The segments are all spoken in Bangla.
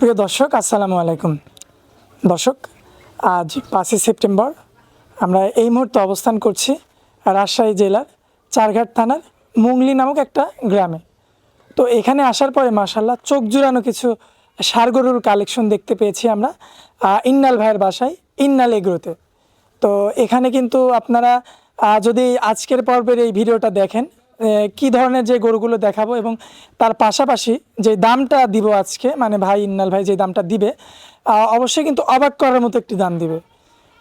সুপ্রিয় দর্শক, আসসালামু আলাইকুম। দর্শক, আজ পাঁচই সেপ্টেম্বর, আমরা এই মুহূর্তে অবস্থান করছি রাজশাহী জেলার চারঘাট থানার মুংলি নামক একটা গ্রামে। তো এখানে আসার পরে মাসাল্লাহ চোখ জুড়ানো কিছু সারগরুর কালেকশন দেখতে পেয়েছি আমরা ইন্নাল ভাইয়ের বাসায়, ইন্নাল এগ্রোতে। তো এখানে কিন্তু আপনারা যদি আজকের পর্বের এই ভিডিওটা দেখেন কি ধরনের যে গরুগুলো দেখাবো এবং তার পাশাপাশি যে দামটা দিব আজকে মানে ভাই ইন্নাল ভাই যে দামটা দিবে অবশ্যই কিন্তু অবাক করার মতো একটি দাম দিবে।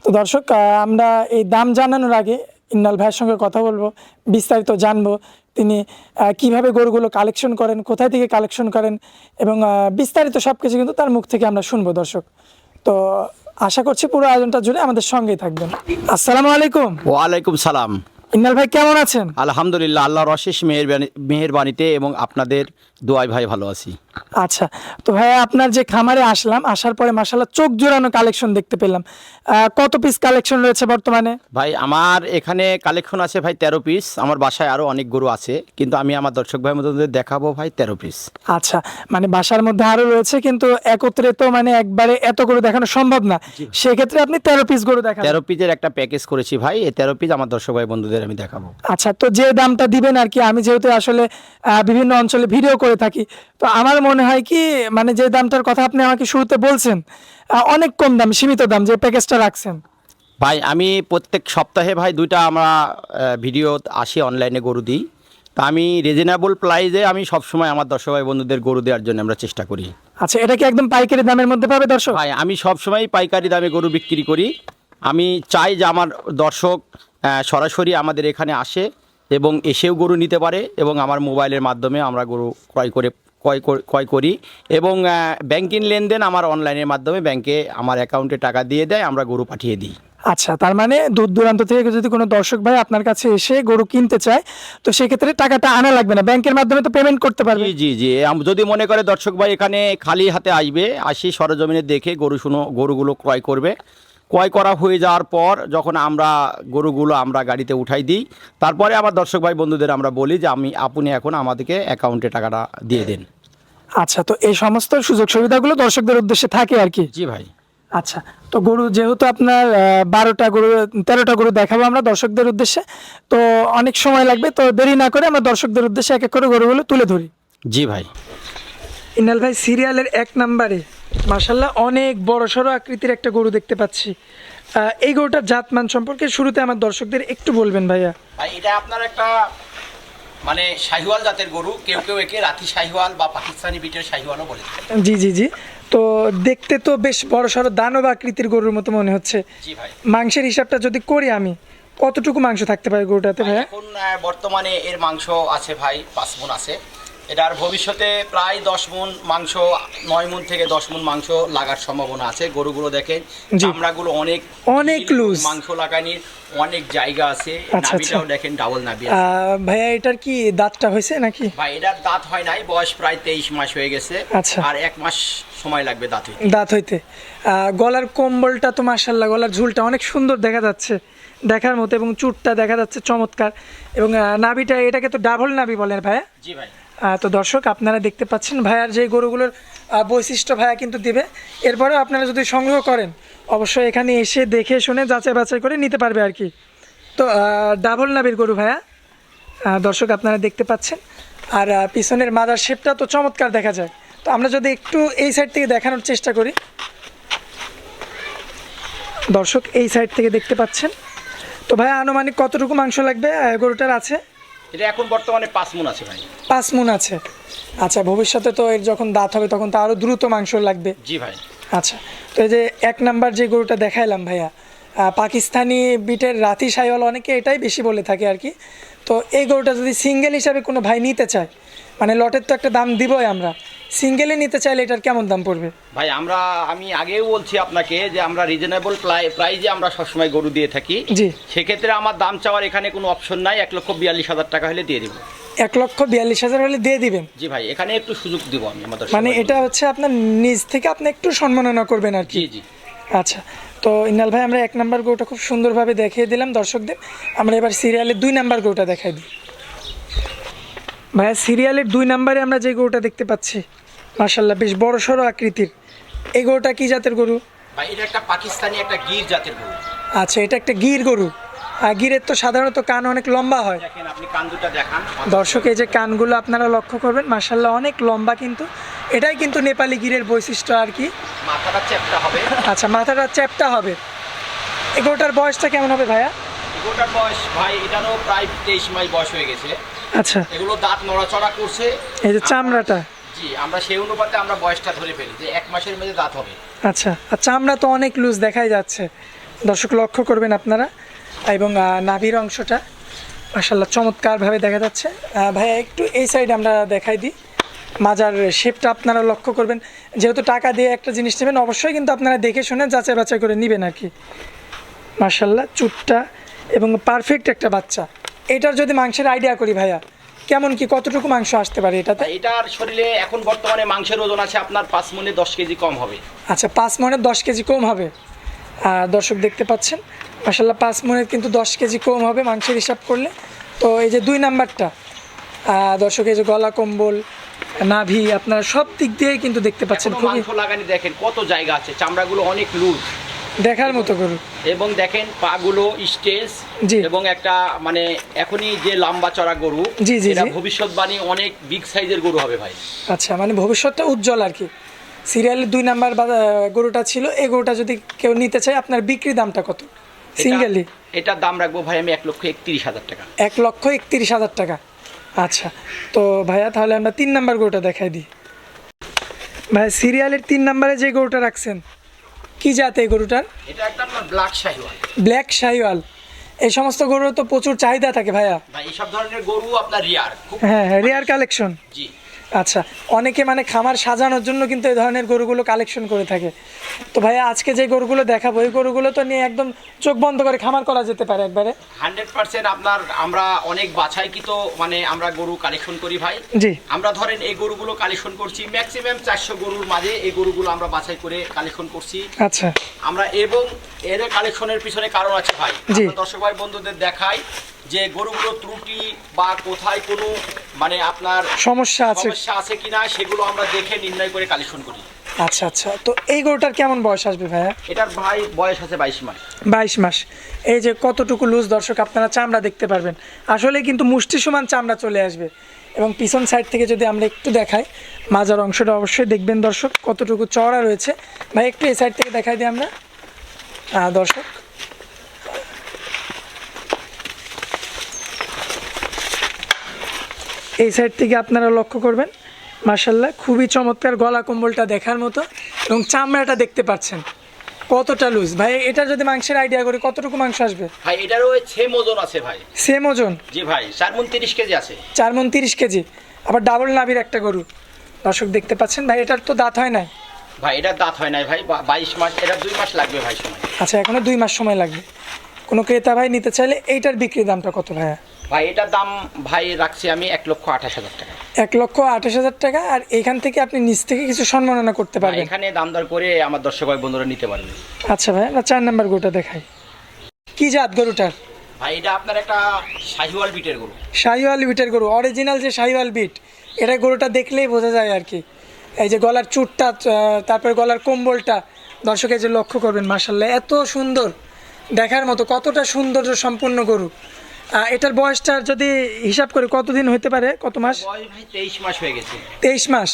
তো দর্শক আমরা এই দাম জানানোর আগে ইন্নাল ভাইয়ের সঙ্গে কথা বলব, বিস্তারিত জানব, তিনি কীভাবে গরুগুলো কালেকশন করেন, কোথায় থেকে কালেকশন করেন এবং বিস্তারিত সব কিছু কিন্তু তার মুখ থেকে আমরা শুনব দর্শক। তো আশা করছি পুরো আয়োজনটা জুড়ে আমাদের সঙ্গেই থাকবেন। আসসালামু আলাইকুম। ওয়ালাইকুম সালাম। ইন্নাল ভাই কেমন আছেন? আলহামদুলিল্লাহ আল্লাহর অশেষ মেহের মেহেরবানিতে এবং আপনাদের দোয়াই ভাই ভালো আছি। আচ্ছা তো ভাই আপনার যে খামারে আসলাম আসার পরে মাসাল্লাহ চোখ জোড়ানো কালেকশন দেখতে পেলাম। কত পিস কালেকশন রয়েছে বর্তমানে? ভাই আমার এখানে কালেকশন আছে ভাই তেরো পিস আমার বাসায় আরও অনেক গরু আছে কিন্তু আমি আমার দর্শক ভাই মধ্যে দেখাবো ভাই তেরো পিস আচ্ছা মানে বাসার মধ্যে আরও রয়েছে কিন্তু একত্রে তো মানে একবারে এত গরু দেখানো সম্ভব না। সেক্ষেত্রে আপনি তেরো পিস গরু দেখান। তেরো পিসের একটা প্যাকেজ করেছি ভাই এই তেরো পিস আমার দর্শক ভাই বন্ধুদের আমি দেখাবো। আচ্ছা তো যে দামটা দিবেন আর কি আমি যেহেতু আসলে বিভিন্ন অঞ্চলে ভিডিও করে থাকি। তো আমার মনে হয় কি মানে যে দামটার কথা আপনি আমাকে শুরুতে বলছেন অনেক কম দাম সীমিত দাম যে প্যাকেজটা রাখছেন। ভাই আমি প্রত্যেক সপ্তাহে ভাই দুইটা আমরা ভিডিও আসি অনলাইনে গরু দিই। তা আমি রিজনেবল প্রাইজে আমি সবসময় আমার দর্শক ভাই বন্ধুদের গরু দেওয়ার জন্য আমরা চেষ্টা করি। আচ্ছা এটা কি একদম পাইকারি দামের মধ্যে পাবে দর্শক? ভাই আমি সবসময় পাইকারি দামে গরু বিক্রি করি। আমি চাই যে আমার দর্শক সরাসরি আমাদের এখানে আসে। এবং এসেও গরু নিতে পারে এবং আমার মোবাইলের মাধ্যমে আমরা গরু ক্রয় করে ক্রয় কর- ক্রয় করি এবং ব্যাংকিং লেনদেন আমার অনলাইনের মাধ্যমে ব্যাংকে আমার অ্যাকাউন্টে টাকা দিয়ে দেয় আমরা গরু পাঠিয়ে দিই। আচ্ছা তার মানে দূর দূরান্ত থেকে যদি কোনো দর্শক ভাই আপনার কাছে এসে গরু কিনতে চায় তো সেক্ষেত্রে টাকাটা আনা লাগবে না। ব্যাংকের মাধ্যমে তো পেমেন্ট করতে পারবে। জি জি যদি মনে করে দর্শক ভাই এখানে খালি হাতে আসবে আসি সরজমিনে দেখে গরু শুনো গরুগুলো ক্রয় করবে। ক্রয় করা হয়ে যাওয়ার পর যখন আমরা গরুগুলো আমরা গাড়িতে উঠাই দিই তারপরে আমার দর্শক ভাই বন্ধুদের আমরা বলি যে আমি আপনি এখন আমাদেরকে অ্যাকাউন্টে টাকাটা দিয়ে দেন। আচ্ছা তো এই সমস্ত সুযোগ সুবিধাগুলো দর্শকদের উদ্দেশ্যে থাকে আর কি? জি ভাই। আচ্ছা তো গরু যেহেতু আপনার বারোটা গরু তেরোটা গরু দেখাবো আমরা দর্শকদের উদ্দেশ্যে। তো অনেক সময় লাগবে তো দেরি না করে আমরা দর্শকদের উদ্দেশ্যে এক এক করে গরুগুলো তুলে ধরি। জি ভাই। ইনাল ভাই সিরিয়ালের এক নাম্বারে। মার্শাল্লাহ অনেক বড় সড়ো আকৃতির একটা গরু দেখতে পাচ্ছি। এই গরুটার জাতমান সম্পর্কে শুরুতে আমার দর্শকদের একটু বলবেন ভাইয়া। ভাই এটা আপনার একটা মানে শাহিওয়াল জাতের গরু কেউ কেউ একে রাতি শাহিওয়াল বা পাকিস্তানি বিটের শাহিওয়ালও বলে জি জি জি। তো দেখতে তো বেশ বড় সড়ো দানব আকৃতির গরুর মতো মনে হচ্ছে। জি ভাই। মাংসের হিসাবটা যদি করি আমি কতটুকু মাংস থাকতে পারে গরুটাতে ভাইয়া? এখন বর্তমানে এর মাংস আছে ভাই পাঁচ মন আছে। এটার ভবিষ্যতে প্রায় দশ মন মাংস নয় মন থেকে দশ মন মাংস লাগার সম্ভাবনা আছে। গরুগুলো দেখেন। চামড়াগুলো অনেক অনেক লুজ মাংস লাগানির অনেক জায়গা আছে। আচ্ছা, নাভিটাও আচ্ছা। দেখেন ডাবল নাভি ভাইয়া এটার কি দাঁতটা হয়েছে নাকি? ভাই এটার দাঁত হয় নাই বয়স প্রায় তেইশ মাস হয়ে গেছে। আচ্ছা। আর এক মাস সময় লাগবে দাঁত হইতে। দাঁত হইতে। গলার কম্বলটা তো মার্শাল্লাহ গলার ঝুলটা অনেক সুন্দর দেখা যাচ্ছে। দেখার মতো এবং চুটটা দেখা যাচ্ছে চমৎকার। এবং নাভিটা এটাকে তো ডাবল নাভি বলেন ভাইয়া? জি ভাই। তো দর্শক, আপনারা দেখতে পাচ্ছেন ভাইয়ার যে গরুগুলোর বৈশিষ্ট্য ভাইয়া কিন্তু দিবে। এরপরেও আপনারা যদি সংগ্রহ করেন, অবশ্যই এখানে এসে দেখে শুনে যাচাই বাছাই করে নিতে পারবে আর কি। তো ডাবল নাবির গরু ভাইয়া দর্শক আপনারা দেখতে পাচ্ছেন। আর পিছনের মাদার শেপটা তো চমৎকার দেখা যায়। তো আমরা যদি একটু এই সাইড থেকে দেখানোর চেষ্টা করি। দর্শক, এই সাইড থেকে দেখতে পাচ্ছেন। তো ভাইয়া, আনুমানিক কতটুকু মাংস লাগবে? গরুটার আছে? এটা এখন বর্তমানে পাঁচ মন আছে ভাই। পাঁচ মুন আছে। আচ্ছা ভবিষ্যতে তো এর যখন দাঁত হবে তখন তো আরও দ্রুত মাংস লাগবে। জি ভাই। আচ্ছা তো এই যে এক নাম্বার যে গরুটা দেখাইলাম ভাইয়া পাকিস্তানি বিটের রাতি সাইওয়াল অনেকে এটাই বেশি বলে থাকে আর কি। তো এই গরুটা যদি সিঙ্গেল হিসাবে কোনো ভাই নিতে চায় মানে লটের তো একটা দাম দিবই আমরা। সিঙ্গেলে নিতে চাইলে এটার কেমন দাম পড়বে? ভাই আমরা আমি আগেও বলছি আপনাকে যে আমরা রিজনেবল প্রাইজে আমরা সবসময় গরু দিয়ে থাকি। জি। সেক্ষেত্রে আমার দাম চাওয়ার এখানে কোনো অপশন নাই। এক লক্ষ বিয়াল্লিশ হাজার টাকা হলে দিয়ে দিব। এক লক্ষ বিয়াল্লিশ হাজার হলে দিয়ে দিবেন? জি ভাই এখানে একটু সুযোগ দিব আমি আমাদের মানে এটা হচ্ছে আপনার নিজ থেকে আপনি একটু সম্মাননা করবেন আর কি। জি আচ্ছা তো ইনাল ভাই আমরা এক নাম্বার গরুটা খুব সুন্দরভাবে দেখিয়ে দিলাম। দর্শকদের আমরা এবার সিরিয়ালের দুই নাম্বার গরুটা দেখাই দিই। ভাইয়া সিরিয়ালের দুই নাম্বারে আমরা যে গরুটা দেখতে পাচ্ছি মার্শাল্লাহ বেশ বড় সড়ো আকৃতির। এই গরুটা কি জাতের গরু? ভাই এটা একটা পাকিস্তানি একটা গির জাতের গরু। আচ্ছা এটা একটা গির গরু। আর গিরের তো সাধারণত কান অনেক লম্বা হয়। আপনি কান দুটা দেখান। দর্শক এই যে কানগুলো আপনারা লক্ষ্য করবেন মার্শাল্লাহ অনেক লম্বা কিন্তু। এটাই কিন্তু নেপালি গিরের বৈশিষ্ট্য আর কি। মাথাটা চ্যাপটা হবে। আচ্ছা মাথাটা চ্যাপটা হবে। এই গরুটার বয়সটা কেমন হবে ভাইয়া? বয়স ভাই এটারও প্রায় তেইশ মাস বয়স হয়ে গেছে। আচ্ছা। এগুলো দাঁত নড়াচড়া করছে। এই যে চামড়াটা। জি আমরা সেই অনুপাতে আমরা বয়সটা ধরে ফেলি যে এক মাসের মধ্যে দাঁত হবে। আচ্ছা আর চামড়া তো অনেক লুজ দেখাই যাচ্ছে। দর্শক লক্ষ্য করবেন আপনারা। এবং নাভির অংশটা মাসাল্লাহ চমৎকারভাবে দেখা যাচ্ছে। ভাইয়া একটু এই সাইড আমরা দেখাই দিই। মাজার শেপটা আপনারা লক্ষ্য করবেন। যেহেতু টাকা দিয়ে একটা জিনিস নেবেন অবশ্যই কিন্তু আপনারা দেখে শুনে যাচাই বাছাই করে নেবেন আর কি। মাসাল্লাহ চুটটা এবং পারফেক্ট একটা বাচ্চা। এটার যদি মাংসের আইডিয়া করি ভাইয়া কেমন কি কতটুকু মাংস আসতে পারে এটাতে? এটার শরীরে এখন বর্তমানে মাংসের ওজন আছে আপনার পাঁচ মনে দশ কেজি কম হবে। আচ্ছা পাঁচ মনের দশ কেজি কম হবে। আর দর্শক দেখতে পাচ্ছেন মাসাল্লাহ পাঁচ মনের কিন্তু দশ কেজি কম হবে মাংসের হিসাব করলে। তো এই যে দুই নাম্বারটা দর্শক এই যে গলা কম্বল নাভি আপনারা সব দিক দিয়ে কিন্তু দেখতে পাচ্ছেন খুবই লাগানি দেখেন কত জায়গা আছে চামড়াগুলো অনেক লুজ। দেখার মতো গরু এবং দেখেন পাগুলো স্টেজ। এবং একটা মানে এখনই যে লম্বা চড়া গরু জি, জি, এটা ভবিষ্যৎবাণী অনেক বিগ সাইজের গরু হবে ভাই। আচ্ছা মানে ভবিষ্যৎটা উজ্জ্বল আর কি। সিরিয়ালের দুই নাম্বার গরুটা ছিল এই গরুটা যদি কেউ নিতে চায় আপনার বিক্রি দামটা কত? সিঙ্গেলি এটার দাম রাখব ভাই আমি এক লক্ষ একত্রিশ হাজার টাকা। এক লক্ষ একত্রিশ হাজার টাকা। আচ্ছা তো ভাইয়া তাহলে আমরা তিন নাম্বার গরুটা দেখাই দিই। ভাইয়া সিরিয়ালের তিন নাম্বারে যে গরুটা রাখছেন কি জাত এই গরুটার? এটা একটা আপনার ব্ল্যাক শাহিওয়াল ব্ল্যাক শাহিওয়াল এই সমস্ত গরুর তো প্রচুর চাহিদা থাকে ভাইয়া। ভাই এইসব ধরনের গরু আপনার রিয়ার হ্যাঁ রিয়ার রেয়ার কালেকশন জি। আচ্ছা অনেকে মানে খামার সাজানোর জন্য কিন্তু এই ধরনের গরুগুলো কালেকশন করে থাকে। তো ভাইয়া আজকে যে গরুগুলো দেখাবো এই গরুগুলো তো নিয়ে একদম চোখ বন্ধ করে খামার করা যেতে পারে একবারে। হান্ড্রেড পার্সেন্ট আপনার আমরা অনেক বাছাইকৃত মানে আমরা গরু কালেকশন করি ভাই। জি। আমরা ধরেন এই গরুগুলো কালেকশন করছি ম্যাক্সিমাম চারশো গরুর মাঝে এই গরুগুলো আমরা বাছাই করে কালেকশন করছি। আচ্ছা। আমরা এবং এর কালেকশনের পিছনে কারণ আছে ভাই। দর্শক ভাই বন্ধুদের দেখাই যে গরুগুলো ত্রুটি বা কোথায় কোনো মানে আপনার সমস্যা আছে। সমস্যা আছে কিনা সেগুলো আমরা দেখে নির্ণয় করে কালেকশন করি। আচ্ছা আচ্ছা। তো এই গরুটার কেমন বয়স আসবে ভাইয়া? এটার ভাই বয়স আছে বাইশ মাস। বাইশ মাস। এই যে কতটুকু লুজ দর্শক আপনারা চামড়া দেখতে পারবেন। আসলে কিন্তু মুষ্টি সমান চামড়া চলে আসবে। এবং পিছন সাইড থেকে যদি আমরা একটু দেখাই মাজার অংশটা অবশ্যই দেখবেন দর্শক কতটুকু চওড়া রয়েছে। ভাই একটু এই সাইড থেকে দেখাই দিই আমরা। দর্শক। এই সাইড থেকে আপনারা লক্ষ্য করবেন মার্শাল্লাহ খুবই চমৎকার গলা কম্বলটা দেখার মতো এবং চামড়াটা দেখতে পাচ্ছেন। কতটা লুজ ভাই এটা যদি মাংসের আইডিয়া করি কতটুকু মাংস আসবে? ভাই এটারও ওই সেম ওজন আছে ভাই। সেম ওজন? জি ভাই চার মন তিরিশ কেজি আছে। চার মন তিরিশ কেজি। আবার ডাবল নাভির একটা গরু। দর্শক দেখতে পাচ্ছেন ভাই এটার তো দাঁত হয় না ভাই এটার দাঁত হয় নাই ভাই বাইশ মাস এটা দুই মাস লাগবে ভাই সময়। আচ্ছা এখনও দুই মাস সময় লাগবে। কোনো ক্রেতা ভাই নিতে চাইলে এইটার বিক্রি দামটা কত ভাইয়া? ভাই এটার দাম ভাই রাখছি আমি এক লক্ষ আঠাশ হাজার টাকা। এক লক্ষ আঠাশ হাজার টাকা আর এইখান থেকে আপনি নিচ থেকে কিছু সম্মাননা করতে পারবেন। এখানে দাম দর করে আমার দর্শক ভাই বন্ধুরা নিতে পারবে। আচ্ছা ভাই আমরা চার নাম্বার গরুটা দেখাই। কি জাত গরুটার? ভাই এটা আপনার একটা শাহিওয়াল বিটের গরু। শাহিওয়াল বিটের গরু অরিজিনাল যে শাহিওয়াল বিট এটা গরুটা দেখলেই বোঝা যায় আর কি। এই যে গলার চুটটা তারপরে গলার কম্বলটা দর্শক এই যে লক্ষ্য করবেন মার্শাল্লাহ এত সুন্দর। দেখার মতো কতটা সৌন্দর্য সম্পূর্ণ গরু। এটার বয়সটা যদি হিসাব করে কতদিন হতে পারে? কত মাস? তেইশ মাস হয়ে গেছে। তেইশ মাস?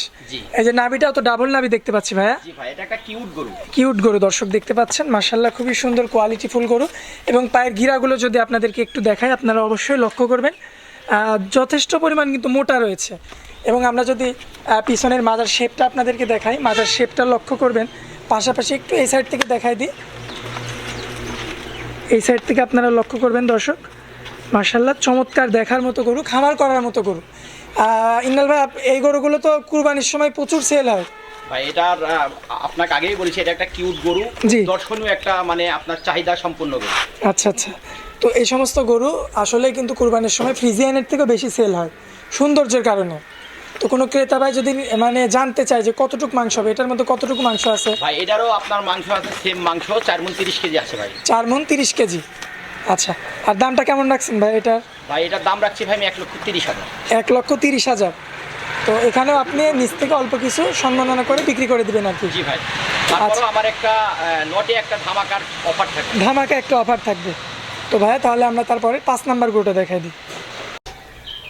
এই যে নাভিটাও তো ডাবল নাভি দেখতে পাচ্ছি ভাইয়া। এটা একটা কিউট গরু। কিউট গরু দর্শক দেখতে পাচ্ছেন। মার্শাল্লাহ খুবই সুন্দর কোয়ালিটি ফুল গরু। এবং পায়ের গিরাগুলো যদি আপনাদেরকে একটু দেখাই আপনারা অবশ্যই লক্ষ্য করবেন। যথেষ্ট পরিমাণ কিন্তু মোটা রয়েছে। এবং আমরা যদি পিছনের মাজার শেপটা আপনাদেরকে দেখাই মাজার শেপটা লক্ষ্য করবেন। পাশাপাশি একটু এই সাইড থেকে দেখাই দিই। এই সাইড থেকে আপনারা লক্ষ্য করবেন দর্শক। মার্শাল্লাহ চমৎকার দেখার মতো গরু খামার করার মতো গরু। ইন্নাল ভাই এই গরুগুলো তো কুরবানির সময় প্রচুর সেল হয়। ভাই আহ, আপনাকে আগেই বলেছি এটা একটা কিউট গরু। দর্শনীয় একটা মানে আপনার চাহিদা সম্পূর্ণ গরু। আচ্ছা আচ্ছা। তো এই সমস্ত গরু আসলে কিন্তু কুরবানির সময় ফ্রিজিয়ানের থেকেও বেশি সেল হয় সৌন্দর্যের কারণে। তো কোনো ক্রেতা ভাই যদি মানে জানতে চায় যে কতটুকু মাংস হবে এটার মধ্যে কতটুকু মাংস আছে? ভাই এটারও আপনার মাংস আছে সেম মাংস চার মন তিরিশ কেজি আছে ভাই। চার মন তিরিশ কেজি। আচ্ছা আর দামটা কেমন রাখছেন ভাই এটার? ভাই এটার দাম রাখছি ভাই আমি এক লক্ষ তিরিশ হাজার। এক লক্ষ তিরিশ হাজার। তো এখানেও আপনি নিচ থেকে অল্প কিছু সম্মাননা করে বিক্রি করে দিবেন আর কি? জি ভাই। আচ্ছা। আমার একটা লটে একটা ধামাকার অফার থাকে ধামাকা একটা অফার থাকবে। তো ভাইয়া তাহলে আমরা তারপরে পাঁচ নাম্বার গোটা দেখাই দিই।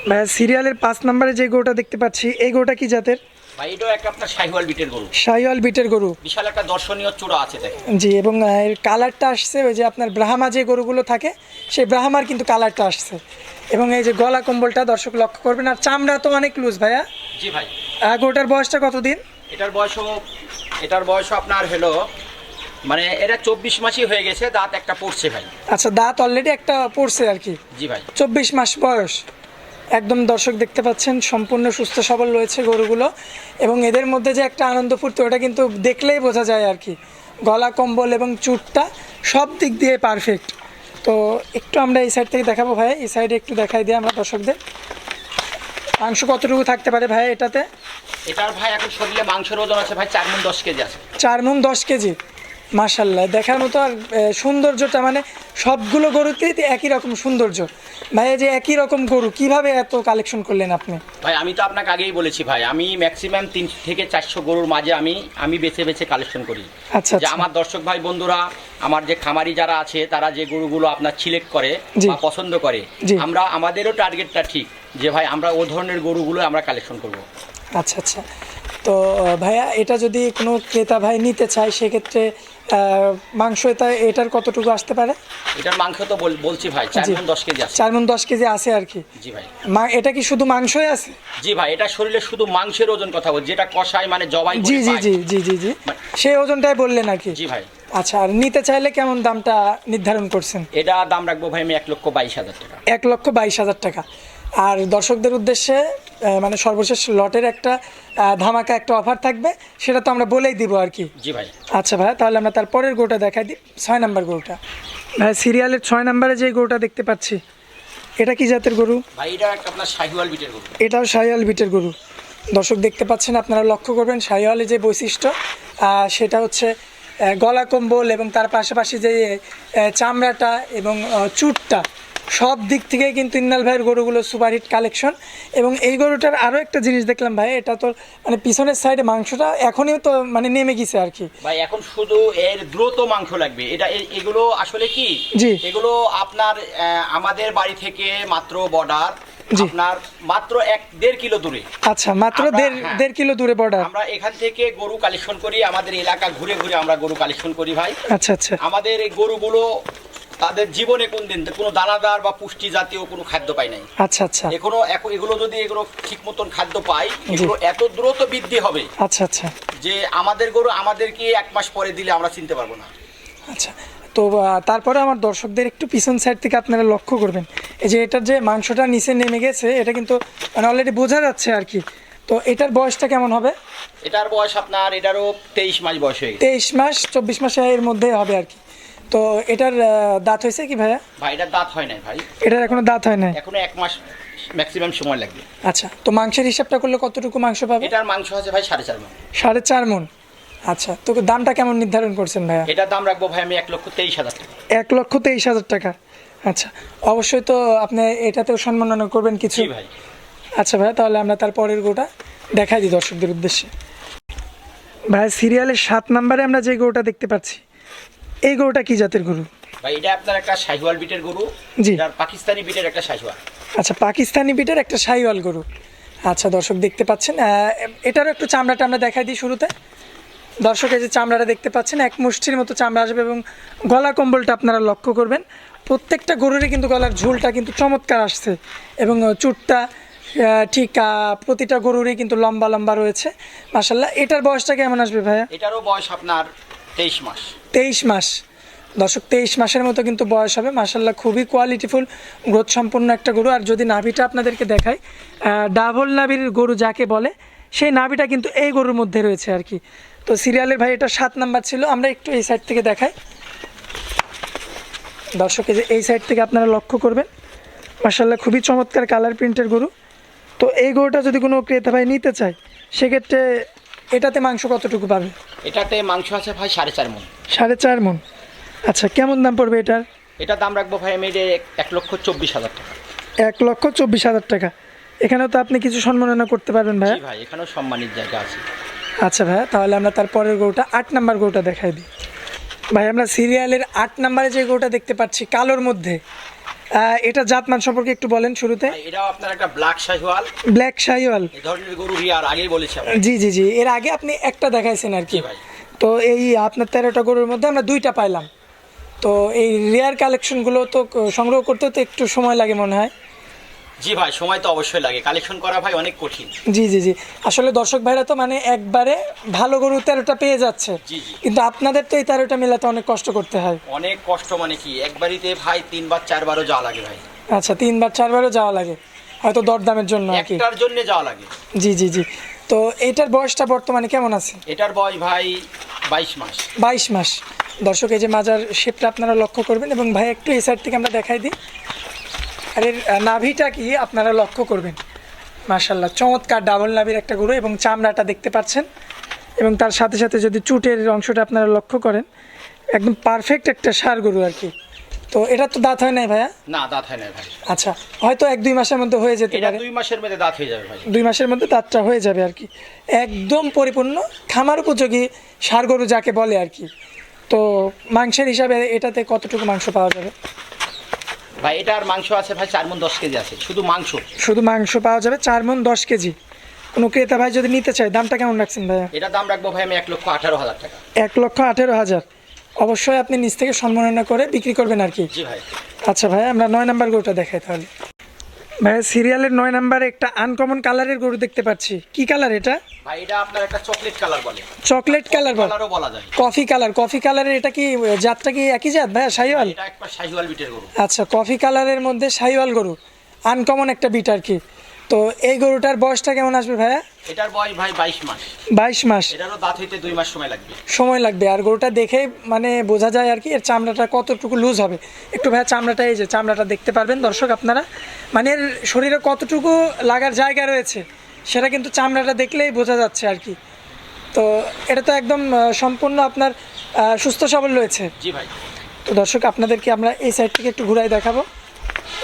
ভাইয়া সিরিয়ালের পাঁচ নাম্বারে যে গোটা দেখতে পাচ্ছি এই গোটা কি জাতের? ভাই এটাও একটা আপনার শাহিওয়াল বিটের গরু। শাহিওয়াল বিটের গরু। বিশাল একটা দর্শনীয় চূড়া আছে দেখেন। জি এবং এর কালারটা আসছে ওই যে আপনার ব্রাহ্মা যে গরুগুলো থাকে সেই ব্রাহ্মার কিন্তু কালারটা আসছে। এবং এই যে গলা কম্বলটা দর্শক লক্ষ্য করবেন আর চামড়া তো অনেক লুজ ভাইয়া। জি ভাই। বয়সটা কতদিন? এটার বয়সও এটার বয়সও আপনার হলো মানে এটা চব্বিশ মাসই হয়ে গেছে দাঁত একটা পড়ছে ভাই। আচ্ছা দাঁত অলরেডি একটা পড়ছে আর কি। জি ভাই। চব্বিশ মাস বয়স। একদম দর্শক দেখতে পাচ্ছেন সম্পূর্ণ সুস্থ সবল রয়েছে গরুগুলো এবং এদের মধ্যে যে একটা আনন্দ ফুর্তি ওটা কিন্তু দেখলেই বোঝা যায় আর কি। গলা কম্বল এবং চুটটা সব দিক দিয়ে পারফেক্ট তো একটু আমরা এই সাইড থেকে দেখাবো ভাই এই সাইডে একটু দেখাই দিই আমরা দর্শকদের। মাংস কতটুকু থাকতে পারে ভাই এটাতে? এটার ভাই এখন শরীরে মাংসের ওজন আছে ভাই চার মন দশ কেজি আছে। চার মন দশ কেজি? মার্শাল্লাহ দেখার মতো আর সৌন্দর্যটা মানে সবগুলো গরুতেই একই রকম সৌন্দর্য। ভাই যে একই রকম গরু কীভাবে এত কালেকশন করলেন আপনি? ভাই আমি তো আপনাকে আগেই বলেছি ভাই আমি ম্যাক্সিমাম তিন থেকে চারশো গরুর মাঝে আমি আমি বেছে বেছে কালেকশন করি। আচ্ছা যে আচ্ছা। আমার দর্শক ভাই বন্ধুরা আমার যে খামারি যারা আছে তারা যে গরুগুলো আপনার সিলেক্ট করে। বা পছন্দ করে আমরা আমাদেরও টার্গেটটা ঠিক যে ভাই আমরা ও ধরনের গরুগুলো আমরা কালেকশন করব। আচ্ছা আচ্ছা। তো ভাইয়া এটা যদি কোনো ক্রেতা ভাই নিতে চায় সেক্ষেত্রে মাংস এটা এটার কতটুকু আসতে পারে? এটার মাংস তো বল- বলছি ভাই চার জি। মন দশ কেজি আছে। চার মন দশ কেজি আছে আর কি। জি ভাই। মা এটা কি শুধু মাংসই আছে? জি ভাই এটা শরীরে শুধু মাংসের ওজন কথা বল যেটা কষায় মানে জবাই জি জি জি জি জি জি। মানে- সেই ওজনটাই বললেন আর কি। জি ভাই। আচ্ছা আর নিতে চাইলে কেমন দামটা নির্ধারণ করছেন? এটা দাম রাখব ভাই আমি এক লক্ষ বাইশ হাজার টাকা। এক লক্ষ বাইশ হাজার টাকা। আর দর্শকদের উদ্দেশ্যে মানে সর্বশেষ লটের একটা ধামাকা একটা অফার থাকবে সেটা তো আমরা বলেই দিব আর কি। জি ভাই। আচ্ছা ভাই তাহলে আমরা তার পরের গরুটা দেখাই দিই। ছয় নাম্বার গরুটা ভাই সিরিয়ালের ছয় নাম্বারে যে গরুটা দেখতে পাচ্ছি এটা কি জাতের গরু? ভাই এটা একটা আপনার শাহিওয়াল বিটের গরু। এটাও শাহিওয়াল বিটের গরু। দর্শক দেখতে পাচ্ছেন আপনারা লক্ষ্য করবেন শাহিওয়ালের যে বৈশিষ্ট্য সেটা হচ্ছে গলা কম্বল এবং তার পাশাপাশি যে চামড়াটা এবং চুটটা সব দিক থেকে কিন্তু ইন্নাল ভাইয়ের গরুগুলো সুপারহিট কালেকশন। এবং এই গরুটার আরও একটা জিনিস দেখলাম ভাই এটা তো মানে পিছনের সাইডে মাংসটা এখনই তো মানে নেমে গেছে আর কি। ভাই এখন শুধু এর দ্রুত মাংস লাগবে। এটা এগুলো আসলে কি? জি। এগুলো আপনার আমাদের বাড়ি থেকে মাত্র বর্ডার আপনার মাত্র এক দেড় কিলো দূরে। আচ্ছা মাত্র দেড় হ্যাঁ। দেড় কিলো দূরে বর্ডার আমরা এখান থেকে গরু কালেকশন করি আমাদের এলাকা ঘুরে ঘুরে আমরা গরু কালেকশন করি ভাই। আচ্ছা আচ্ছা। আমাদের এই গরুগুলো তাদের জীবনে কোন দিন কোনো দানাদার বা পুষ্টি জাতীয় কোনো খাদ্য পায় নাই। আচ্ছা আচ্ছা। এখনও এগুলো যদি এগুলো ঠিক মতন খাদ্য পায় এগুলো এত দ্রুত বৃদ্ধি হবে আচ্ছা আচ্ছা। যে আমাদের গরু আমাদেরকে এক মাস পরে দিলে আমরা চিনতে পারব না। আচ্ছা তো তারপরে আমার দর্শকদের একটু পিছন সাইড থেকে আপনারা লক্ষ্য করবেন। এই যে এটার যে মাংসটা নিচে নেমে গেছে এটা কিন্তু মানে অলরেডি বোঝা যাচ্ছে আর কি। তো এটার বয়সটা কেমন হবে? এটার বয়স আপনার এটারও তেইশ মাস বয়স হয়ে তেইশ মাস চব্বিশ মাসে এর মধ্যে হবে আর কি। তো এটার দাঁত হয়েছে কি ভাইয়া? ভাই এটার দাঁত হয় নাই ভাই। এটার এখনও দাঁত হয় নাই? এখনও এক মাস ম্যাক্সিমাম সময় লাগবে। আচ্ছা তো মাংসের হিসাবটা করলে কতটুকু মাংস পাবে? এটার মাংস আছে ভাই সাড়ে চার মণ। সাড়ে চার মন আচ্ছা তো দামটা কেমন নির্ধারণ করছেন ভাইয়া? এটার দাম রাখব ভাই আমি এক লক্ষ তেইশ হাজার টাকা। এক লক্ষ তেইশ হাজার টাকা। আচ্ছা অবশ্যই তো আপনি এটাতেও সম্মাননা করবেন কিছু। ভাই। আচ্ছা ভাই তাহলে আমরা তার পরের গোটা দেখাই দিই দর্শকদের উদ্দেশ্যে। ভাই সিরিয়ালের সাত নাম্বারে আমরা যে গরুটা দেখতে পাচ্ছি এই গরুটা কি জাতের গরু? ভাই এটা আপনার একটা শাহিওয়াল বিটের গরু। জি। এটার পাকিস্তানি বিটের একটা শাহিওয়াল। আচ্ছা পাকিস্তানি বিটের একটা গরু। আচ্ছা দর্শক দেখতে পাচ্ছেন এটারও একটু চামড়াটা আমরা দেখাই দিই শুরুতে। দর্শক এই যে চামড়াটা দেখতে পাচ্ছেন এক মুষ্টির মতো চামড়া আসবে এবং গলা কম্বলটা আপনারা লক্ষ্য করবেন। প্রত্যেকটা গরুরই কিন্তু গলার ঝুলটা কিন্তু চমৎকার আসছে এবং চুটটা ঠিক প্রতিটা গরুরই কিন্তু লম্বা লম্বা রয়েছে। মাসাল্লাহ এটার বয়সটা কেমন আসবে ভাইয়া? এটারও বয়স আপনার তেইশ মাস। তেইশ মাস। দর্শক, তেইশ মাসের মতো কিন্তু বয়স হবে। মাসাল্লাহ খুবই কোয়ালিটিফুল গ্রোথ সম্পন্ন একটা গরু। আর যদি নাভিটা আপনাদেরকে দেখাই ডাবল নাভির গরু যাকে বলে, সেই নাভিটা কিন্তু এই গরুর মধ্যে রয়েছে আর কি। তো সিরিয়ালের ভাই, এটা সাত নাম্বার ছিল। আমরা একটু এই সাইড থেকে দেখাই। দর্শক যে এই সাইড থেকে আপনারা লক্ষ্য করবেন মাসাল্লাহ খুবই চমৎকার কালার প্রিন্টের গরু। তো এই গরুটা যদি কোনো ক্রেতা ভাই নিতে চায়, সেক্ষেত্রে এটাতে মাংস কতটুকু পাবে? এটাতে মাংস আছে ভাই সাড়ে চার মন সাড়ে চার মন আচ্ছা কেমন দাম পড়বে এটার? এটার দাম রাখব ভাই আমি এক- লক্ষ চব্বিশ হাজার টাকা। এক লক্ষ চব্বিশ হাজার টাকা। এখানেও তো আপনি কিছু সম্মাননা করতে পারবেন ভাইয়া। জি ভাই এখানেও সম্মানিত জায়গা আছে। আচ্ছা ভাইয়া তাহলে আমরা তার পরের গরুটা আট নাম্বার গরুটা দেখাই দিই। ভাই আমরা সিরিয়ালের আট নাম্বারে যে গরুটা দেখতে পাচ্ছি কালোর মধ্যে। এটা জাতমান সম্পর্কে একটু বলেন শুরুতে। এটাও আপনার একটা ব্ল্যাক শাহিওয়াল। ব্ল্যাক শাহিওয়াল। এই ধরনের গরু আর আগেই বলেছি জি জি জি। এর আগে আপনি একটা দেখাইছেন আর কি। ভাই। তো এই আপনার তেরোটা গরুর মধ্যে আমরা দুইটা পাইলাম। তো এই রেয়ার কালেকশনগুলো তো সংগ্রহ করতে তো একটু সময় লাগে মনে হয়। জি ভাই সময় তো অবশ্যই লাগে। কালেকশন করা ভাই অনেক কঠিন। জি জি জি। আসলে দর্শক ভাইরা তো মানে একবারে ভালো গরু তেরোটা পেয়ে যাচ্ছে। কিন্তু আপনাদের তো এই তেরোটা মেলাতে অনেক কষ্ট করতে হয়। অনেক কষ্ট মানে কি? একবারিতে ভাই তিনবার চারবারও যাওয়া লাগে ভাই। আচ্ছা তিনবার চারবারও যাওয়া লাগে। হয়তো দরদামের জন্য আর কি। একটার জন্য যাওয়া লাগে। জি জি জি। তো এইটার বয়সটা বর্তমানে কেমন আছে? এটার বয়স ভাই বাইশ মাস। বাইশ মাস। দর্শক এই যে মাজার শেপটা আপনারা লক্ষ্য করবেন এবং ভাই একটু এই সাইড থেকে আমরা দেখাই দিই। আর এর নাভিটা কি? আপনারা লক্ষ্য করবেন। মার্শাল্লাহ চমৎকার ডাবল নাভির একটা গরু এবং চামড়াটা দেখতে পাচ্ছেন। এবং তার সাথে সাথে যদি চুটের অংশটা আপনারা লক্ষ্য করেন একদম পারফেক্ট একটা সার গরু আর কি। তো এটা তো দাঁত হয় নাই ভাইয়া? না দাঁত হয় না ভাই। আচ্ছা হয়তো এক দুই মাসের মধ্যে হয়ে যেতে পারে। দুই মাসের মধ্যে দাঁত হয়ে যাবে ভাই। দুই মাসের মধ্যে দাঁতটা হয়ে যাবে আর কি। একদম পরিপূর্ণ খামার উপযোগী সার গরু যাকে বলে আর কি। তো মাংসের হিসাবে এটাতে কতটুকু মাংস পাওয়া যাবে? ভাই এটার মাংস আছে ভাই চার মন দশ কেজি আছে শুধু মাংস। শুধু মাংস পাওয়া যাবে চার মন দশ কেজি। কোনো ক্রেতা ভাই যদি নিতে চায় দামটা কেমন রাখছেন ভাইয়া? এটা দাম রাখব ভাই আমি এক লক্ষ আঠারো হাজার টাকা। এক লক্ষ আঠেরো হাজার। অবশ্যই আপনি নিজ থেকে সম্মাননা করে বিক্রি করবেন আর কি। জি ভাই। আচ্ছা ভাই আমরা নয় নাম্বার গরুটা দেখাই তাহলে। ভাইয়া সিরিয়ালের নয় নাম্বারে একটা আনকমন কালারের গরু দেখতে পাচ্ছি। কি কালার এটা? ভাই এটা আপনার একটা চকলেট কালার বলে। চকলেট কালার কালারও বলা যায়। কফি কালার কফি কালারের এটা কি জাতটা কি একই জাত ভাইয়া শাইওয়াল এটা একটা শাহিওয়াল বিটের গরু। আচ্ছা কফি কালারের মধ্যে সাইওয়াল গরু। আনকমন একটা বিট আর কি। তো এই গরুটার বয়সটা কেমন আসবে ভাইয়া? এটার বয়স ভাই বাইশ মাস। বাইশ মাস। এটারও দাঁত হইতে দুই মাস সময় লাগবে। সময় লাগবে। আর গরুটা দেখে মানে বোঝা যায় আর কি এর চামড়াটা কতটুকু লুজ হবে। একটু ভাইয়া চামড়াটা এই যে চামড়াটা দেখতে পারবেন দর্শক আপনারা। মানে এর শরীরে কতটুকু লাগার জায়গা রয়েছে সেটা কিন্তু চামড়াটা দেখলেই বোঝা যাচ্ছে আর কি। তো এটা তো একদম সম্পূর্ণ আপনার সুস্থ সবল রয়েছে। জি ভাই। তো দর্শক আপনাদেরকে আমরা এই সাইড থেকে একটু ঘুরাই দেখাবো।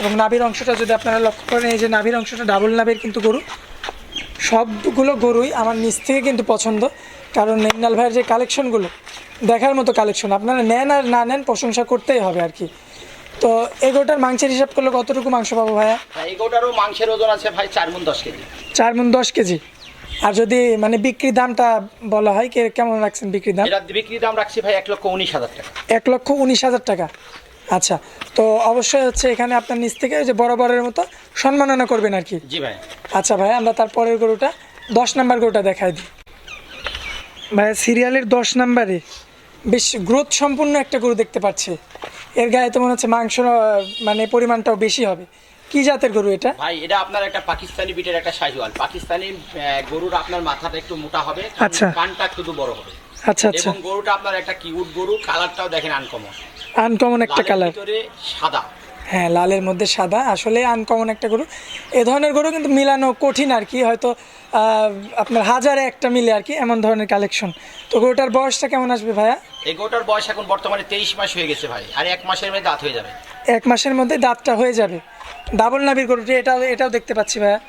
এবং নাভির অংশটা যদি আপনারা লক্ষ্য করেন এই যে নাভির অংশটা ডাবল নাভির কিন্তু গরু। সবগুলো গরুই আমার নিচ থেকে কিন্তু পছন্দ কারণ নেমনাল ভাইয়ের যে কালেকশনগুলো দেখার মতো কালেকশন আপনারা নেন আর না নেন প্রশংসা করতেই হবে আর কি। তো এই গরুটার মাংসের হিসাব করলে কতটুকু মাংস পাবো ভাইয়া? ভাই এই গরুটারও মাংসের ওজন আছে ভাই চার মন দশ কেজি। চার মন দশ কেজি। আর যদি মানে বিক্রির দামটা বলা হয় কেমন রাখছেন বিক্রির দাম? বিক্রি দাম রাখছি ভাই এক লক্ষ উনিশ হাজার টাকা। এক লক্ষ উনিশ হাজার টাকা। আচ্ছা তো অবশ্যই হচ্ছে এখানে আপনার নিচ থেকে ওই যে বরাবরের মতো সম্মাননা করবেন আর কি। জি ভাই। আচ্ছা ভাই আমরা তার পরের গরুটা দশ নাম্বার গরুটা দেখাই দিই। ভাই সিরিয়ালের দশ নাম্বারে বেশ গ্রোথ সম্পূর্ণ একটা গরু দেখতে পাচ্ছি। এর গায়ে তো মনে হচ্ছে মাংস মানে পরিমাণটাও বেশি হবে। কি জাতের গরু এটা? ভাই এটা আপনার একটা পাকিস্তানি বিটের একটা শাহিওয়াল পাকিস্তানি গরুর আপনার মাথাটা একটু মোটা হবে আচ্ছা। কানটা একটু বড় হবে। আচ্ছা আচ্ছা। এবং গরুটা আপনার একটা কিউট গরু কালারটাও দেখেন আনকমন আনকমন একটা কালার সাদা। হ্যাঁ লালের মধ্যে সাদা। আসলে আনকমন একটা গরু। এ ধরনের গরু কিন্তু মিলানো কঠিন আর কি হয়তো আপনার হাজারে একটা মিলে আর কি এমন ধরনের কালেকশন তো গরুটার বয়সটা কেমন আসবে ভাইয়া? এই গরুটার বয়স এখন বর্তমানে তেইশ মাস হয়ে গেছে ভাই আর এক মাসের মধ্যে দাঁত হয়ে যাবে। এক মাসের মধ্যে দাঁতটা হয়ে যাবে। ডাবল নাবির গরুটি এটাও এটাও দেখতে পাচ্ছি ভাইয়া।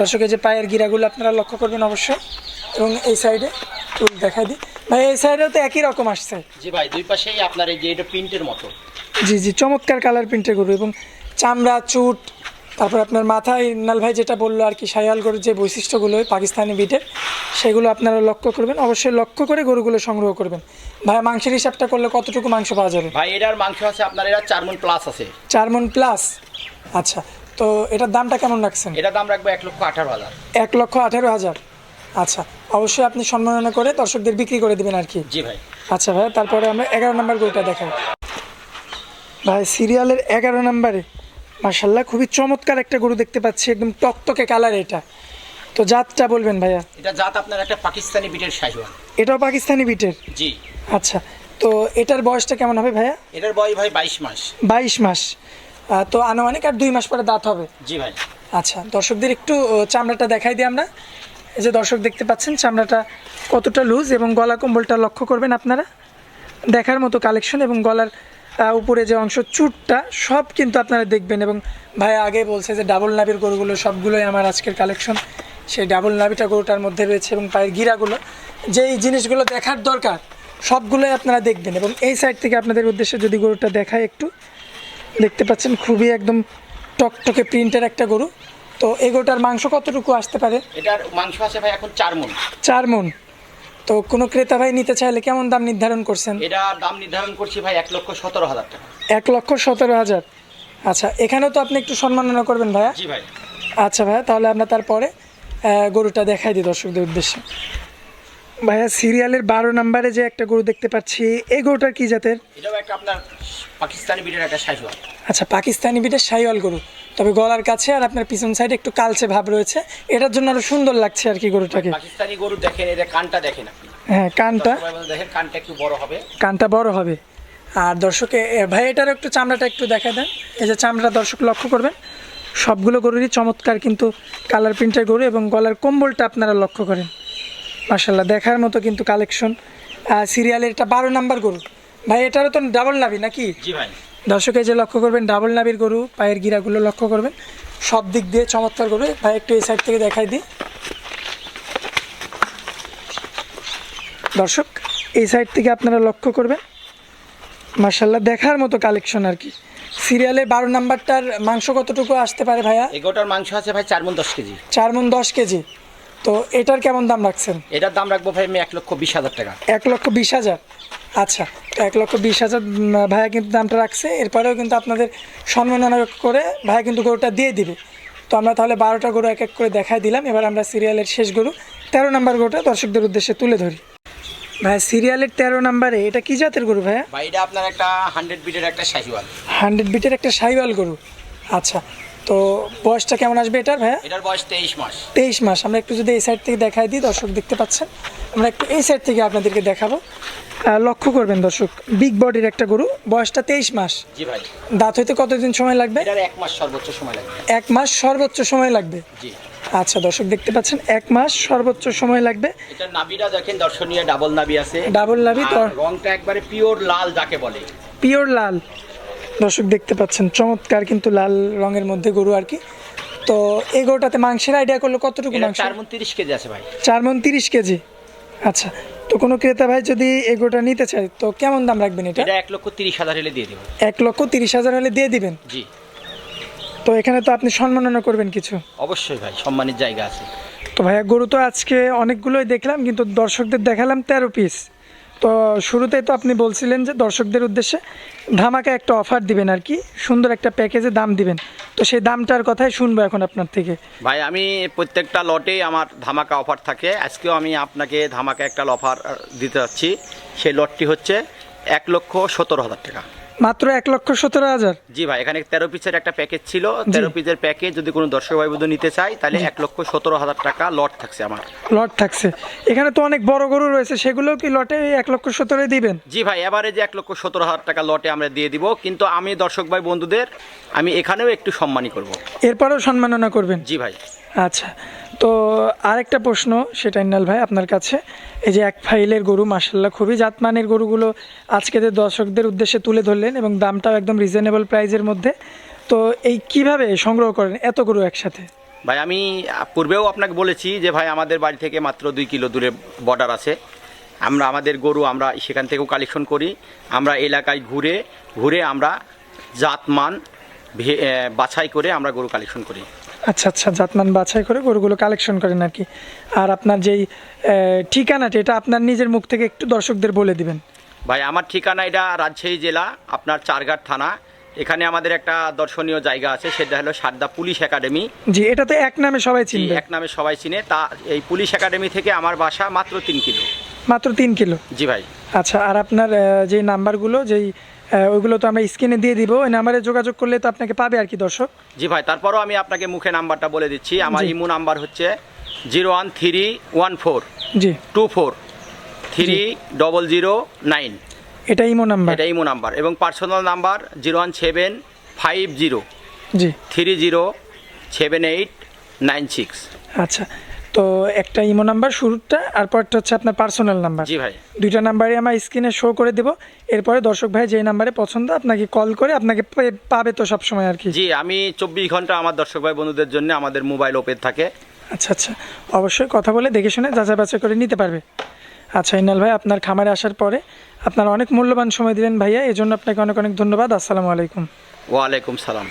দর্শকের যে পায়ের গিরাগুলো আপনারা লক্ষ্য করবেন অবশ্যই। এবং এই সাইডে চুল দেখাই দিই। ভাই এই সাইডেও তো একই রকম আসছে। জি ভাই দুই পাশেই আপনার এই যে এটা প্রিন্টের মতো। জি জি চমৎকার কালার প্রিন্টের গরু এবং চামড়া চুট তারপর আপনার মাথায় নাল ভাই যেটা বলল আর কি সায়াল গরুর যে বৈশিষ্ট্যগুলো পাকিস্তানি বিটের সেগুলো আপনারা লক্ষ্য করবেন। অবশ্যই লক্ষ্য করে গরুগুলো সংগ্রহ করবেন। ভাই মাংসের হিসাবটা করলে কতটুকু মাংস পাওয়া যাবে? ভাই এটার মাংস আছে আপনার এরা চার মন প্লাস আছে। চার মন প্লাস আচ্ছা তো এটার দামটা কেমন রাখছেন? এটার দাম রাখব এক লক্ষ আঠারো হাজার। এক লক্ষ আঠেরো হাজার। আচ্ছা অবশ্যই আপনি সম্মাননা করে দর্শকদের বিক্রি করে দিবেন আর কি। জি ভাই। আচ্ছা ভাই তারপরে আমরা এগারো নম্বর গরুটা দেখাই। ভাই সিরিয়ালের এগারো নম্বরে মার্শাল্লাহ খুবই চমৎকার একটা গরু দেখতে পাচ্ছি একদম টকটকে কালার এটা। তো জাতটা বলবেন ভাইয়া? এটা জাত আপনার একটা পাকিস্তানি বিটের শাহিওয়াল এটাও পাকিস্তানি বিটের? জি। আচ্ছা তো এটার বয়সটা কেমন হবে ভাইয়া? এটার বয়স ভাই বাইশ মাস। বাইশ মাস। তো আনুমানিক আর দুই মাস পরে দাঁত হবে। জি ভাই। আচ্ছা দর্শকদের একটু চামড়াটা দেখাই দিই আমরা। এই যে দর্শক দেখতে পাচ্ছেন, চামড়াটা কতটা লুজ এবং গলা কম্বলটা লক্ষ্য করবেন আপনারা। দেখার মতো কালেকশন এবং গলার উপরে যে অংশ, চুটটা সব কিন্তু আপনারা দেখবেন এবং ভাই আগে বলছে যে ডাবল নাবির গরুগুলো সবগুলোই আমার আজকের কালেকশন সেই ডাবল নাবিটা গরুটার মধ্যে রয়েছে এবং পায়ের গিরাগুলো। যেই জিনিসগুলো দেখার দরকার, সবগুলোই আপনারা দেখবেন এবং এই সাইড থেকে আপনাদের উদ্দেশ্যে যদি গরুটা দেখায় একটু, দেখতে পাচ্ছেন খুবই একদম টকটকে প্রিন্টের একটা গরু। তো এগোটার মাংস কতটুকু আসতে পারে? এটার মাংস আছে ভাই এখন চার মন। চার মন। তো কোনো ক্রেতা ভাই নিতে চাইলে কেমন দাম নির্ধারণ করছেন? এটা দাম নির্ধারণ করছি ভাই এক লক্ষ সতেরো হাজার টাকা। এক লক্ষ সতেরো হাজার। আচ্ছা এখানেও তো আপনি একটু সম্মাননা করবেন ভাইয়া? জি ভাই। আচ্ছা ভাইয়া তাহলে আমরা তারপরে গরুটা দেখাই দিই দর্শকদের উদ্দেশ্যে। ভাইয়া সিরিয়ালের বারো নম্বরে যে একটা গরু দেখতে পাচ্ছি এই গরুটার কি জাতের? এটাও একটা আপনার পাকিস্তানি বিটের একটা শাহিওয়াল আচ্ছা পাকিস্তানি বিটের সাইওয়াল গরু। তবে গলার কাছে আর আপনার পিছন সাইডে একটু কালচে ভাব রয়েছে। এটার জন্য আরও সুন্দর লাগছে আর কি গরুটাকে। পাকিস্তানি গরু দেখেন এটা কানটা দেখেন আপনি। হ্যাঁ কানটা। দেখেন কানটা একটু বড় হবে। কানটা বড় হবে। আর দর্শকে ভাই এটারও একটু চামড়াটা একটু দেখা দেন। এই যে চামড়া দর্শক লক্ষ্য করবেন সবগুলো গরুরই চমৎকার কিন্তু কালার প্রিন্টের গরু এবং গলার কম্বলটা আপনারা লক্ষ্য করেন। মার্শাল্লাহ দেখার মতো কিন্তু কালেকশন সিরিয়ালের এটা বারো নাম্বার গরু। ভাই এটারও তো ডাবল নাবি নাকি? দর্শক এই যে লক্ষ্য করবেন ডাবল নাবির গরু পায়ের গিরাগুলো লক্ষ্য করবেন। সব দিক দিয়ে চমৎকার গরু। ভাই একটু এই সাইড থেকে দেখাই দিই। দর্শক এই সাইড থেকে আপনারা লক্ষ্য করবেন। মার্শাল্লাহ দেখার মতো কালেকশন আর কি। সিরিয়ালে বারো নাম্বারটার মাংস কতটুকু আসতে পারে ভাইয়া? এগোটার মাংস আছে ভাই চার মন দশ কেজি। চার মন দশ কেজি। তো এটার কেমন দাম রাখছেন? এটার দাম রাখব ভাই আমি এক লক্ষ বিশ হাজার টাকা। এক লক্ষ বিশ হাজার? আচ্ছা তো এক লক্ষ বিশ হাজার ভাইয়া কিন্তু দামটা রাখছে। এরপরেও কিন্তু আপনাদের সম্মাননা করে ভাইয়া কিন্তু গরুটা দিয়ে দিবে। তো আমরা তাহলে বারোটা গরু এক এক করে দেখাই দিলাম। এবার আমরা সিরিয়ালের শেষ গরু তেরো নাম্বার গরুটা দর্শকদের উদ্দেশ্যে তুলে ধরি। ভাই সিরিয়ালের তেরো নাম্বারে এটা কি জাতের গরু ভাইয়া? ভাই এটা আপনার একটা হান্ড্রেড বিটের একটা শাহিওয়াল। হান্ড্রেড বিটের একটা সাইওয়াল গরু। আচ্ছা তো বয়সটা কেমন আসবে এটার ভাইয়া? এটার বয়স তেইশ মাস। তেইশ মাস। আমরা একটু যদি এই সাইড থেকে দেখাই দিই দর্শক দেখতে পাচ্ছেন। আমরা একটু এই সাইড থেকে আপনাদেরকে দেখাবো। লক্ষ্য করবেন দর্শক বিগ বডির একটা গরু বয়সটা তেইশ মাস। জি ভাই। দাঁত হইতে কতদিন সময় লাগবে? এটার এক মাস সর্বোচ্চ সময় লাগবে। এক মাস সর্বোচ্চ সময় লাগবে? জি। আচ্ছা দর্শক দেখতে পাচ্ছেন এক মাস সর্বোচ্চ সময় লাগবে। এটার নাবিটা দেখেন দর্শনীয় ডাবল নাবি আছে। ডাবল নাভি তো রংটা একবারে পিওর লাল যাকে বলে। পিওর লাল। দর্শক দেখতে পাচ্ছেন চমৎকার কিন্তু লাল রঙের মধ্যে গরু আর কি। তো এই গরুটাতে মাংসের আইডিয়া করলে কতটুকু মাংস? চার মন তিরিশ কেজি আছে ভাই। চার মন তিরিশ কেজি। আচ্ছা তো কোনো ক্রেতা ভাই যদি এগোটা নিতে চায় তো কেমন দাম রাখবেন এটা? এক লক্ষ তিরিশ হাজার হলে দিয়ে দেবো এক লক্ষ তিরিশ হাজার হলে দিয়ে দিবেন? জি। তো এখানে তো আপনি সম্মাননা করবেন কিছু। অবশ্যই ভাই সম্মানের জায়গা আছে। তো ভাইয়া গরু তো আজকে অনেকগুলোই দেখলাম কিন্তু দর্শকদের দেখালাম তেরো পিস তো শুরুতেই তো আপনি বলছিলেন যে দর্শকদের উদ্দেশ্যে ধামাকা একটা অফার দিবেন আর কি, সুন্দর একটা প্যাকেজে দাম দিবেন। তো সেই দামটার কথাই শুনব এখন আপনার থেকে। ভাই, আমি প্রত্যেকটা লটে আমার ধামাকা অফার থাকে। আজকেও আমি আপনাকে ধামাকা একটা অফার দিতে যাচ্ছি। সেই লটটি হচ্ছে এক লক্ষ সতেরো হাজার টাকা। মাত্র এক লক্ষ সতেরো হাজার। জি ভাই এখানে তেরো পিসের একটা প্যাকেজ ছিল। তেরো পিসের প্যাকেজ যদি কোনো দর্শক ভাই বন্ধু নিতে চায় তাহলে এক লক্ষ সতেরো হাজার টাকা লট থাকছে আমার। লট থাকছে। এখানে তো অনেক বড় গরু রয়েছে সেগুলোও কি লটে এক লক্ষ সতেরো দিবেন? জি ভাই এবারে যে এক লক্ষ সতেরো হাজার টাকা লটে আমরা দিয়ে দিব। কিন্তু আমি দর্শক ভাই বন্ধুদের আমি এখানেও একটু সম্মানী করব। এরপরেও সম্মাননা করবেন। জি ভাই। আচ্ছা তো আরেকটা প্রশ্ন সেটা ইন্নাল ভাই আপনার কাছে। এই যে এক ফাইলের গরু মাসাল্লাহ খুবই জাতমানের গরুগুলো আজকে যে দর্শকদের উদ্দেশ্যে তুলে ধরলেন এবং দামটাও একদম রিজনেবল প্রাইজের মধ্যে। তো এই কীভাবে সংগ্রহ করেন এত গরু একসাথে? ভাই, আমি পূর্বেও আপনাকে বলেছি যে ভাই, আমাদের বাড়ি থেকে মাত্র দুই কিলো দূরে বর্ডার আছে। আমরা, আমাদের গরু আমরা সেখান থেকেও কালেকশন করি। আমরা এলাকায় ঘুরে ঘুরে আমরা জাতমান বাছাই করে আমরা গরু কালেকশন করি। আচ্ছা আচ্ছা জাতমান বাছাই করে গরুগুলো কালেকশন করেন আর কি আর আপনার যেই ঠিকানাটা এটা আপনার নিজের মুখ থেকে একটু দর্শকদের বলে দিবেন। ভাই আমার ঠিকানা এটা রাজশাহী জেলা আপনার চারঘাট থানা। এখানে আমাদের একটা দর্শনীয় জায়গা আছে সেটা হলো সারদা পুলিশ একাডেমি। জি এটা তো এক নামে সবাই জি, চিনবে। এক নামে সবাই চিনে। তা এই পুলিশ একাডেমি থেকে আমার বাসা মাত্র তিন কিলো। মাত্র তিন কিলো? জি ভাই। আচ্ছা আর আপনার যেই নাম্বারগুলো যেই ওইগুলো তো আমরা স্ক্রিনে দিয়ে দিব। ওই নাম্বারে যোগাযোগ করলে তো আপনাকে পাবে আর কি দর্শক। জি ভাই তারপরও আমি আপনাকে মুখে নাম্বারটা বলে দিচ্ছি। আমার। ইমো নাম্বার হচ্ছে zero one three one four জি। Two four three double zero nine. এটা ইমো নাম্বার। এটা ইমো নাম্বার এবং personal number zero one seven five zero জি। Three zero seven eight nine six. আচ্ছা। তো একটা ইমো নাম্বার শুরুটা আর পরটা হচ্ছে আপনার পার্সোনাল নাম্বার জি ভাই। দুইটা নাম্বারই আমার স্ক্রিনে শো করে দেব। এরপরে দর্শক ভাই যেই নাম্বারে পছন্দ আপনাকে কল করে আপনাকে পাবে তো সব সময় আর কি। জি আমি চব্বিশ ঘণ্টা আমার দর্শক ভাই বন্ধুদের জন্য আমাদের মোবাইল ওপেন থাকে। আচ্ছা আচ্ছা। অবশ্যই কথা বলে দেখে শুনে যাচাই বাছাই করে নিতে পারবে। আচ্ছা ইনাল ভাই আপনার খামারে আসার পরে আপনার অনেক মূল্যবান সময় দিলেন ভাইয়া এই জন্য আপনাকে অনেক অনেক ধন্যবাদ। আসসালামু আলাইকুম। ওয়ালাইকুম সালাম।